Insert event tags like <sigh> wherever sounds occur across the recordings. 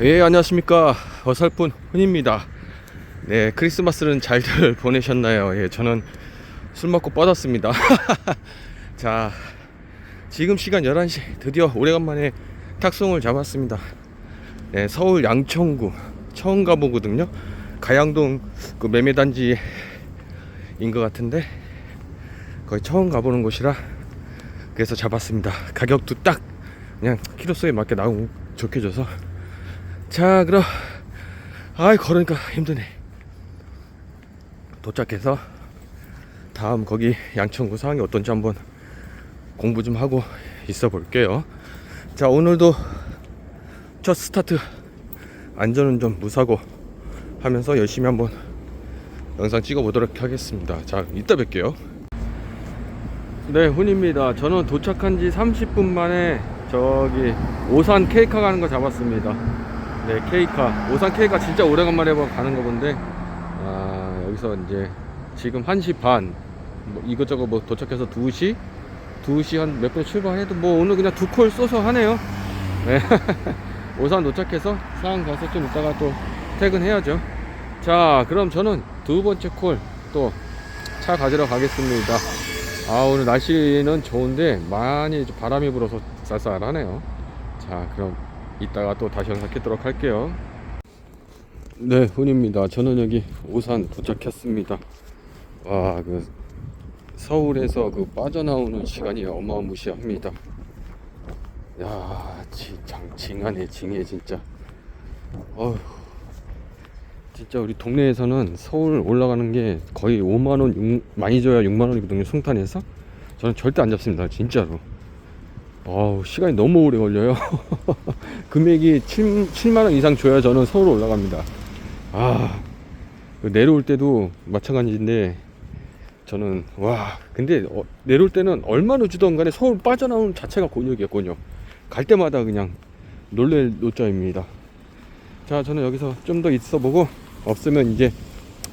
예, 안녕하십니까. 어설픈 훈입니다. 네, 크리스마스는 잘들 <laughs> 보내셨나요? 예, 저는 술 먹고 뻗었습니다. <laughs> 자, 지금 시간 11시. 드디어 오래간만에 탁송을 잡았습니다. 네, 서울 양천구. 처음 가보거든요. 가양동 그 매매단지인 것 같은데, 거의 처음 가보는 곳이라 그래서 잡았습니다. 가격도 딱 그냥 키로수에 맞게 나오고 좋게 줘서 자 그럼. 아이 걸으니까 힘드네. 도착해서 다음 거기 양천구 상황이 어떤지 한번 공부 좀 하고 있어 볼게요. 자 오늘도 첫 스타트. 안전운전 무사고 하면서 열심히 한번 영상 찍어 보도록 하겠습니다. 자 이따 뵐게요. 네 훈입니다. 저는 도착한 지 30분 만에 저기 오산 케이카 가는 거 잡았습니다 네, 케이카. 오산 케이카 진짜 오래간만에 뭐 가는 거 본데, 아, 여기서 이제 지금 1시 반, 뭐 이것저것 뭐 도착해서 2시? 2시 한 몇 분 출발해도 뭐 오늘 그냥 두 콜 쏘서 하네요. 네. <laughs> 오산 도착해서 상황 가서 좀 이따가 또 퇴근해야죠. 자, 그럼 저는 두 번째 콜 또 차 가지러 가겠습니다. 아, 오늘 날씨는 좋은데 많이 좀 바람이 불어서 쌀쌀하네요. 자, 그럼 이따가 또 다시 영상 켜도록 할게요. 네, 훈입니다. 저는 여기 오산 도착했습니다. 와, 그 서울에서 그 빠져나오는 시간이 어마무시합니다. 야, 진짜 징하네, 징해 진짜. 어휴, 진짜 우리 동네에서는 서울 올라가는 게 거의 5만 원, 6, 많이 줘야 6만 원이거든요. 송탄에서. 저는 절대 안 잡습니다, 진짜로. 어우, 시간이 너무 오래 걸려요. <laughs> 금액이 7, 7만원 이상 줘야 저는 서울 올라갑니다. 아, 그 내려올 때도 마찬가지인데, 저는, 와, 근데 어, 내려올 때는 얼마나 주던 간에 서울 빠져나오는 자체가 곤욕이었군요. 갈 때마다 그냥 놀랄 노자입니다. 자, 저는 여기서 좀 더 있어 보고, 없으면 이제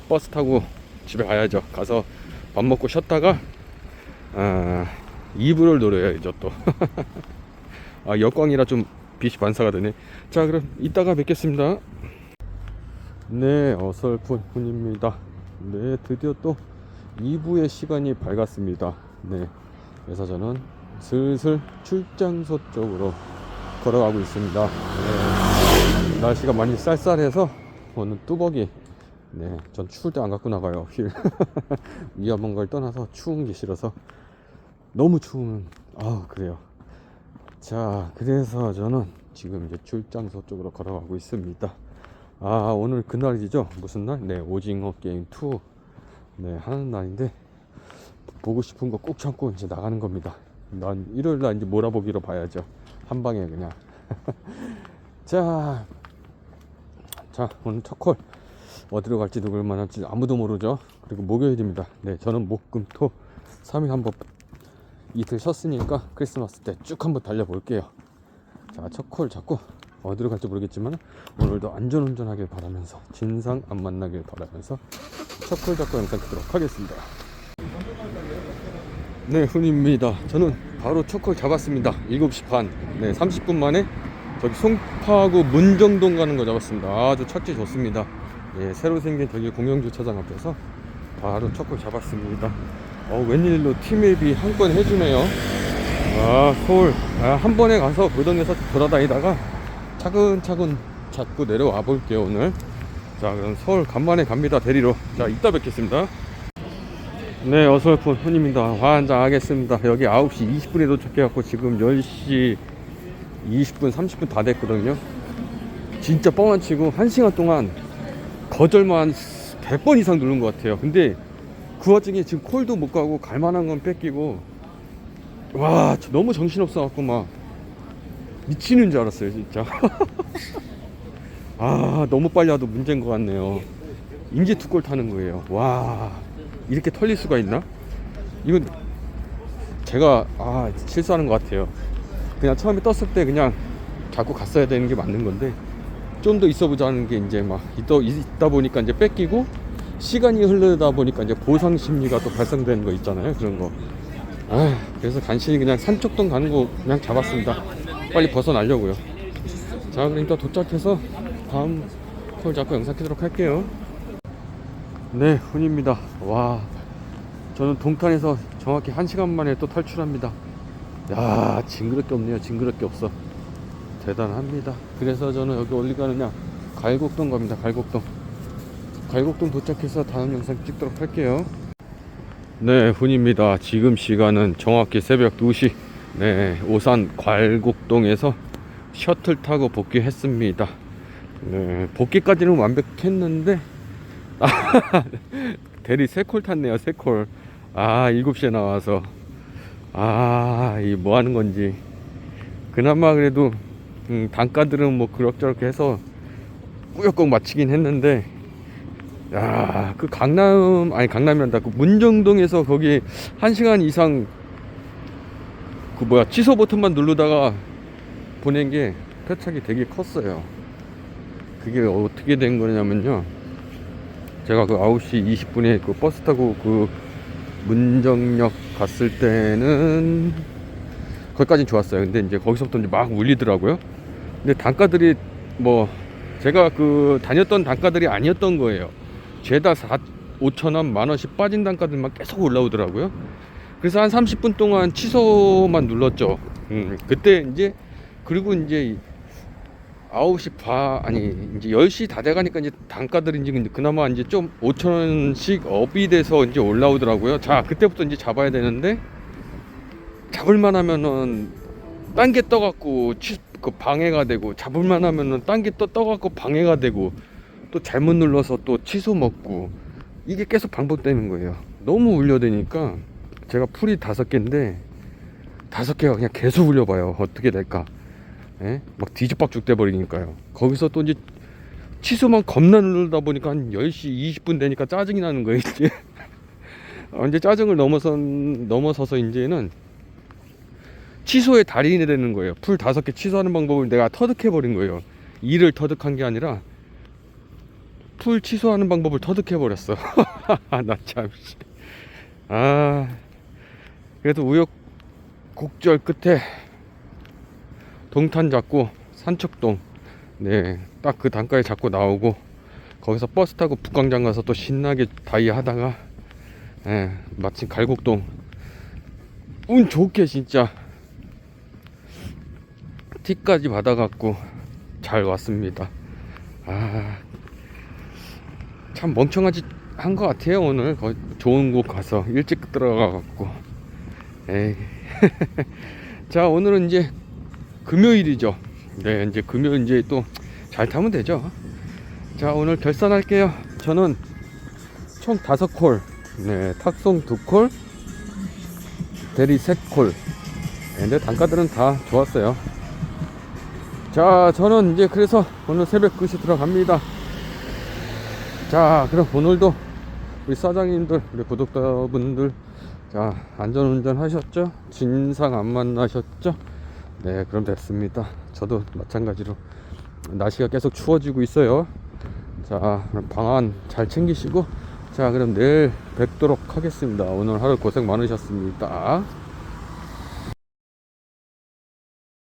버스 타고 집에 가야죠. 가서 밥 먹고 쉬었다가, 아, 이불을 노려야죠 또. <laughs> 아 역광이라 좀 빛이 반사가 되네. 자 그럼 이따가 뵙겠습니다. 네 어설픈 훈입니다. 네 드디어 또 2부의 시간이 밝았습니다. 네 그래서 저는 슬슬 출장소 쪽으로 걸어가고 있습니다. 네, 날씨가 많이 쌀쌀해서 오늘 뚜벅이 네, 전 추울 때 안 갖고 나가요. 휠. <laughs> 위험한 걸 떠나서 추운 게 싫어서 너무 추우면 아 그래요. 자 그래서 저는 지금 이제 출장소 쪽으로 걸어가고 있습니다. 아 오늘 그날이죠? 무슨 날? 네 오징어 게임 2네 하는 날인데 보고 싶은 거꼭 참고 이제 나가는 겁니다. 난 일요일 날 이제 몰아보기로 봐야죠. 한 방에 그냥. <laughs> 자, 자 오늘 첫콜. 어디로 갈지 누굴 만날지 아무도 모르죠. 그리고 목요일입니다. 네 저는 목금토 3일 한번 이틀 쉬었으니까 크리스마스 때 쭉 한번 달려볼게요. 자, 첫 콜 잡고 어디로 갈지 모르겠지만 오늘도 안전운전하길 바라면서 진상 안 만나길 바라면서 첫 콜 잡고 영상 켜도록 하겠습니다. 네, 훈입니다. 저는 바로 첫 콜 잡았습니다. 7시 반. 네, 30분 만에 저기 송파구 문정동 가는 거 잡았습니다. 아주 착지 좋습니다. 예, 새로 생긴 저기 공영주차장 앞에서 바로 첫 콜 잡았습니다. 어, 웬일로 티맵이 한 건 해주네요. 아, 서울. 아, 한 번에 가서 무덤에서 돌아다니다가 차근차근 잡고 내려와 볼게요, 오늘. 자, 그럼 서울 간만에 갑니다, 대리로. 자, 이따 뵙겠습니다. 네, 어설픈 훈입니다. 환장하겠습니다. 여기 9시 20분에 도착해갖고 지금 10시 20분, 30분 다 됐거든요. 진짜 뻥안 치고 1시간 동안 거절만 100번 이상 누른 것 같아요. 근데 그 와중에 지금 콜도 못 가고 갈만한 건 뺏기고. 와저 너무 정신없어 갖고 막 미치는 줄 알았어요 진짜. <laughs> 아 너무 빨리 와도 문제인 것 같네요. 인제 두골 타는 거예요. 와 이렇게 털릴 수가 있나? 이건 제가 아 실수하는 것 같아요. 그냥 처음에 떴을 때 그냥 자꾸 갔어야 되는 게 맞는 건데 좀 더 있어 보자는 게 이제 막 있다, 있다 보니까 이제 뺏기고 시간이 흐르다 보니까 이제 보상 심리가 또 발생되는 거 있잖아요. 그런 거. 아, 그래서 간신히 그냥 산쪽동 가는 거 그냥 잡았습니다. 빨리 벗어나려고요. 자 그럼 이따 도착해서 다음 콜 잡고 영상 키도록 할게요 네 훈입니다 와 저는 동탄에서 정확히 1시간 만에 또 탈출합니다 야 징그럽게 없네요 징그럽게 없어 대단합니다 그래서 저는 여기 어디 가느냐 갈곡동 갑니다 갈곡동 갈곡동 도착해서 다음 영상 찍도록 할게요. 네 훈입니다. 지금 시간은 정확히 새벽 2시. 네 오산 갈곡동에서 셔틀 타고 복귀했습니다. 네 복귀까지는 완벽했는데 <laughs> 대리 3콜 탔네요 3콜. 아 7시에 나와서. 아이 뭐 하는 건지. 그나마 그래도 음, 단가들은 뭐 그럭저럭 해서 꾸역꾸역 마치긴 했는데 야, 그 강남 아니 강남이란다. 그 문정동에서 거기 한 시간 이상 그 뭐야 취소 버튼만 누르다가 보낸 게 표착이 되게 컸어요. 그게 어떻게 된 거냐면요. 제가 그 9시 20분에 그 버스 타고 그 문정역 갔을 때는 거기까지 좋았어요. 근데 이제 거기서부터 이제 막 울리더라고요. 근데 단가들이 뭐 제가 그 다녔던 단가들이 아니었던 거예요. 죄다 4, 5천 원, 만 원씩 빠진 단가들만 계속 올라오더라고요. 그래서 한 30분 동안 취소만 눌렀죠. 음, 그때 이제 그리고 이제 9시 바 아니 이제 10시 다 돼가니까 이제 단가들이 이제 그나마 이제 좀 5천 원씩 업이 돼서 이제 올라오더라고요. 자 그때부터 이제 잡아야 되는데 잡을만 하면은 딴 게 떠갖고 취, 그 방해가 되고 잡을만 하면은 딴게또 떠갖고 방해가 되고 또 잘못 눌러서 또 취소 먹고 이게 계속 반복되는 거예요. 너무 울려대니까 제가 풀이 다섯 개인데 다섯 개가 그냥 계속 울려봐요. 어떻게 될까? 예? 막 뒤집박죽 돼 버리니까요. 거기서 또 이제 취소만 겁나 누르다 보니까 한 10시 20분 되니까 짜증이 나는 거예요, 이제. <laughs> 어, 이제 짜증을 넘어서 넘어서서 이제는 취소의 달인이 되는 거예요. 풀 다섯 개 취소하는 방법을 내가 터득해 버린 거예요. 일을 터득한 게 아니라 풀 취소하는 방법을 터득해 버렸어. <laughs> 나 참. 씨. 아. 그래도 우여곡절 끝에 동탄 잡고 산책동 네, 딱 그 단가에 잡고 나오고 거기서 버스 타고 북광장 가서 또 신나게 다이 하다가 예, 마침 갈곡동 운 좋게 진짜 티까지 받아갖고 잘 왔습니다. 아, 참 멍청하지 한 것 같아요 오늘 거 좋은 곳 가서 일찍 들어가 갖고. 에이. <laughs> 자 오늘은 이제 금요일이죠. 네 이제 금요일 이제 또 잘 타면 되죠. 자 오늘 결산할게요. 저는 총 다섯 콜, 네 탁송 두 콜, 대리 세 콜. 네, 근데 단가들은 다 좋았어요. 자, 저는 이제 그래서 오늘 새벽 9시 들어갑니다. 자, 그럼 오늘도 우리 사장님들, 우리 구독자분들, 자, 안전운전 하셨죠? 진상 안 만나셨죠? 네, 그럼 됐습니다. 저도 마찬가지로 날씨가 계속 추워지고 있어요. 자, 그럼 방안 잘 챙기시고, 자, 그럼 내일 뵙도록 하겠습니다. 오늘 하루 고생 많으셨습니다.